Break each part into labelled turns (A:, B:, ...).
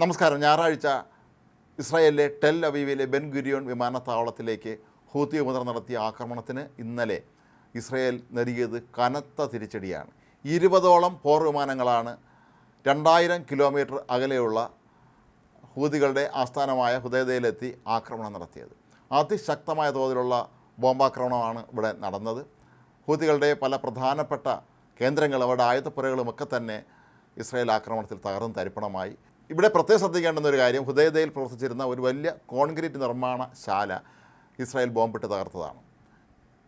A: നമസ്കാരം. ഞായറാഴ്ച ഇസ്രായേലിലെ ടെൽ അവീവിലെ ബെൻ ഗുരിയോൺ വിമാനത്താവളത്തിലേക്ക് ഹൂത്തി മുതൽ നടത്തിയ ആക്രമണത്തിന് ഇന്നലെ ഇസ്രായേൽ നൽകിയത് കനത്ത തിരിച്ചടിയാണ്. ഇരുപതോളം പോർ വിമാനങ്ങളാണ് രണ്ടായിരം കിലോമീറ്റർ അകലെയുള്ള ഹൂതികളുടെ ആസ്ഥാനമായ ഹുദയതയിലെത്തി ആക്രമണം നടത്തിയത്. അതിശക്തമായ തോതിലുള്ള ബോംബാക്രമണമാണ് ഇവിടെ നടന്നത്. ഹൂതികളുടെ പല പ്രധാനപ്പെട്ട കേന്ദ്രങ്ങൾ അവരുടെ ആയുധപ്പുരകളുമൊക്കെ തന്നെ ഇസ്രായേൽ ആക്രമണത്തിൽ തകർന്ന് തരിപ്പണമായി. ഇവിടെ പ്രത്യേകം ശ്രദ്ധിക്കേണ്ടുന്ന ഒരു കാര്യം ഹൃദയതയിൽ പ്രവർത്തിച്ചിരുന്ന ഒരു വലിയ കോൺക്രീറ്റ് നിർമ്മാണശാല ഇസ്രായേൽ ബോംബിട്ട് തകർത്തതാണ്.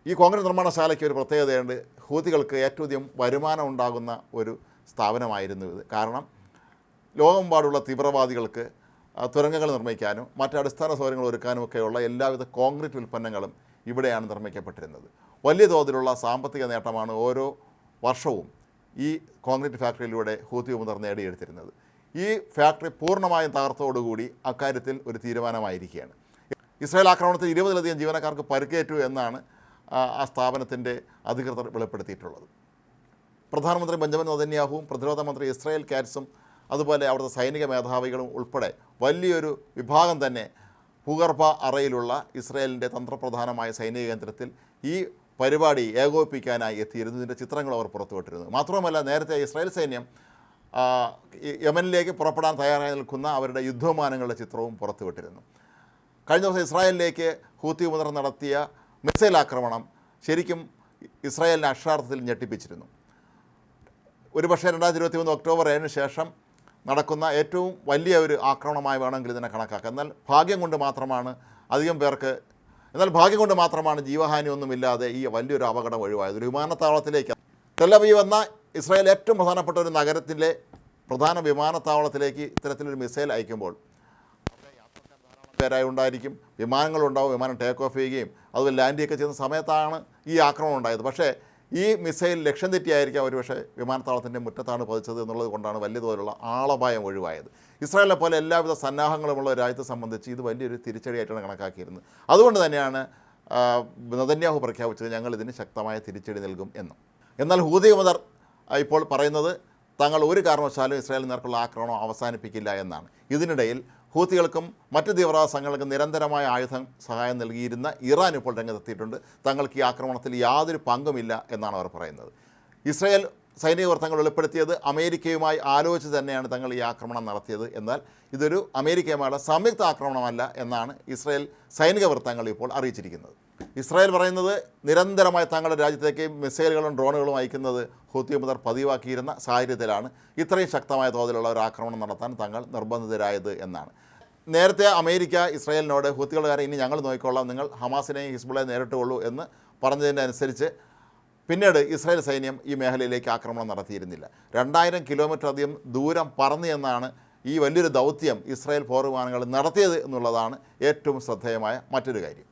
A: ഈ കോൺക്രീറ്റ് നിർമ്മാണശാലയ്ക്ക് ഒരു പ്രത്യേകതയുണ്ട്. ഹൂതികൾക്ക് ഏറ്റവും അധികം വരുമാനം ഉണ്ടാകുന്ന ഒരു സ്ഥാപനമായിരുന്നു ഇത്. കാരണം ലോകമെമ്പാടുള്ള തീവ്രവാദികൾക്ക് തുരങ്കങ്ങൾ നിർമ്മിക്കാനും മറ്റ് അടിസ്ഥാന സൗകര്യങ്ങൾ ഒരുക്കാനും ഒക്കെയുള്ള എല്ലാവിധ കോൺക്രീറ്റ് ഉൽപ്പന്നങ്ങളും ഇവിടെയാണ് നിർമ്മിക്കപ്പെട്ടിരുന്നത്. വലിയ തോതിലുള്ള സാമ്പത്തിക നേട്ടമാണ് ഓരോ വർഷവും ഈ കോൺക്രീറ്റ് ഫാക്ടറിയിലൂടെ ഹൂതി മുതർ നേടിയെടുത്തിരുന്നത്. ഈ ഫാക്ടറി പൂർണമായും തകർത്തോടുകൂടി അക്കാര്യത്തിൽ ഒരു തീരുമാനമായിരിക്കുകയാണ്. ഇസ്രായേൽ ആക്രമണത്തിൽ ഇരുപതിലധികം ജീവനക്കാർക്ക് പരിക്കേറ്റു എന്നാണ് ആ, സ്ഥാപനത്തിന്റെ അധികൃതർ വെളിപ്പെടുത്തിയിട്ടുള്ളത്. പ്രധാനമന്ത്രി ബെഞ്ചമിൻ നദന്യാഹുവും പ്രതിരോധ മന്ത്രി ഇസ്രായേൽ കാറ്റ്സും അതുപോലെ അവിടുത്തെ സൈനിക മേധാവികളും ഉൾപ്പെടെ വലിയൊരു വിഭാഗം തന്നെ ഭൂഗർഭ അറയിലുള്ള ഇസ്രായേലിന്റെ തന്ത്രപ്രധാനമായ സൈനിക കേന്ദ്രത്തിൽ ഈ പരിപാടി ഏകോപിപ്പിക്കാനായി എത്തിയിരുന്നു. ഇതിന്റെ ചിത്രങ്ങൾ അവർ പുറത്തുവിട്ടിരുന്നു. മാത്രമല്ല നേരത്തെ ഇസ്രായേൽ സൈന്യം യമനിലേക്ക് പുറപ്പെടാൻ തയ്യാറായി നിൽക്കുന്ന അവരുടെ യുദ്ധവിമാനങ്ങളുടെ ചിത്രവും പുറത്തുവിട്ടിരുന്നു. കഴിഞ്ഞ ദിവസം ഇസ്രായേലിലേക്ക് ഹൂത്തി മുതർ നടത്തിയ മിസൈൽ ആക്രമണം ശരിക്കും ഇസ്രായേലിനെ അക്ഷരാർത്ഥത്തിൽ ഞെട്ടിപ്പിച്ചിരുന്നു. ഒരുപക്ഷെ രണ്ടായിരത്തി ഇരുപത്തി മൂന്ന് ഒക്ടോബർ ഏഴിന് ശേഷം നടക്കുന്ന ഏറ്റവും വലിയ ഒരു ആക്രമണമായി വേണമെങ്കിൽ ഇതിനെ കണക്കാക്കാം. എന്നാൽ ഭാഗ്യം കൊണ്ട് മാത്രമാണ് അധികം പേർക്ക് എന്നാൽ ഭാഗ്യം കൊണ്ട് മാത്രമാണ് ജീവഹാനിയൊന്നുമില്ലാതെ ഈ വലിയൊരു അപകടം ഒഴിവായത്. ഒരു വിമാനത്താവളത്തിലേക്ക്. ടെലവീവ് എന്ന ഇസ്രായേൽ ഏറ്റവും പ്രധാനപ്പെട്ട ഒരു നഗരത്തിലെ പ്രധാന വിമാനത്താവളത്തിലേക്ക് ഇത്തരത്തിലൊരു മിസൈൽ അയക്കുമ്പോൾ പേരായി ഉണ്ടായിരിക്കും വിമാനങ്ങളുണ്ടാവും വിമാനം ടേക്ക് ഓഫ് ചെയ്യുകയും അതുപോലെ ലാൻഡ് ചെയ്യുക ചെയ്യുന്ന സമയത്താണ് ഈ ആക്രമണം ഉണ്ടായത്. പക്ഷേ ഈ മിസൈൽ ലക്ഷ്യം തെറ്റിയായിരിക്കാം ഒരുപക്ഷെ വിമാനത്താവളത്തിന്റെ മുറ്റത്താണ് പതിച്ചത് എന്നുള്ളത് കൊണ്ടാണ് വലിയ തോതിലുള്ള ആളപായം ഒഴിവായത്. ഇസ്രായേലിനെ പോലെ എല്ലാവിധ സന്നാഹങ്ങളുമുള്ള രാജ്യത്തെ സംബന്ധിച്ച് ഇത് വലിയൊരു തിരിച്ചടിയായിട്ടാണ് കണക്കാക്കിയിരുന്നത്. അതുകൊണ്ട് തന്നെയാണ് നദന്യാഹു പ്രഖ്യാപിച്ചത് ഞങ്ങൾ ഇതിന് ശക്തമായ തിരിച്ചടി നൽകും എന്നും. എന്നാൽ ഹൂദി ഇപ്പോൾ പറയുന്നത് തങ്ങൾ ഒരു കാരണവശാലും ഇസ്രായേലിന് നേർക്കുള്ള ആക്രമണം അവസാനിപ്പിക്കില്ല എന്നാണ്. ഇതിനിടയിൽ ഹൂത്തികൾക്കും മറ്റ് തീവ്രവാദ സംഘങ്ങൾക്കും നിരന്തരമായ ആയുധ സഹായം നൽകിയിരുന്ന ഇറാൻ ഇപ്പോൾ രംഗത്തെത്തിയിട്ടുണ്ട്. തങ്ങൾക്ക് ഈ ആക്രമണത്തിൽ യാതൊരു പങ്കുമില്ല എന്നാണ് അവർ പറയുന്നത്. ഇസ്രായേൽ സൈനിക വൃത്തങ്ങൾ വെളിപ്പെടുത്തിയത് അമേരിക്കയുമായി ആലോചിച്ച് തന്നെയാണ് തങ്ങൾ ഈ ആക്രമണം നടത്തിയത്. എന്നാൽ ഇതൊരു അമേരിക്കയുമായുള്ള സംയുക്ത ആക്രമണമല്ല എന്നാണ് ഇസ്രായേൽ സൈനിക വൃത്തങ്ങൾ ഇപ്പോൾ അറിയിച്ചിരിക്കുന്നത്. ഇസ്രായേൽ പറയുന്നത് നിരന്തരമായി തങ്ങളുടെ രാജ്യത്തേക്ക് മിസൈലുകളും ഡ്രോണുകളും അയക്കുന്നത് ഹൂത്തി മുതൽ പതിവാക്കിയിരുന്ന സാഹചര്യത്തിലാണ് ഇത്രയും ശക്തമായ തോതിലുള്ള ഒരു ആക്രമണം നടത്താൻ തങ്ങൾ നിർബന്ധിതരായത് എന്നാണ്. നേരത്തെ അമേരിക്ക ഇസ്രായേലിനോട് ഹൂത്തികളുകാരെ ഇനി ഞങ്ങൾ നോക്കിക്കൊള്ളാം നിങ്ങൾ ഹമാസിനെയും ഹിസ്ബുളെ നേരിട്ടുകൊള്ളൂ എന്ന് പറഞ്ഞതിനനുസരിച്ച് പിന്നീട് ഇസ്രായേൽ സൈന്യം ഈ മേഖലയിലേക്ക് ആക്രമണം നടത്തിയിരുന്നില്ല. രണ്ടായിരം കിലോമീറ്റർ അധികം ദൂരം പറന്നു എന്നാണ് ഈ വലിയൊരു ദൗത്യം ഇസ്രായേൽ ഫോർ വിമാനങ്ങൾ നടത്തിയത് എന്നുള്ളതാണ് ഏറ്റവും ശ്രദ്ധേയമായ മറ്റൊരു കാര്യം.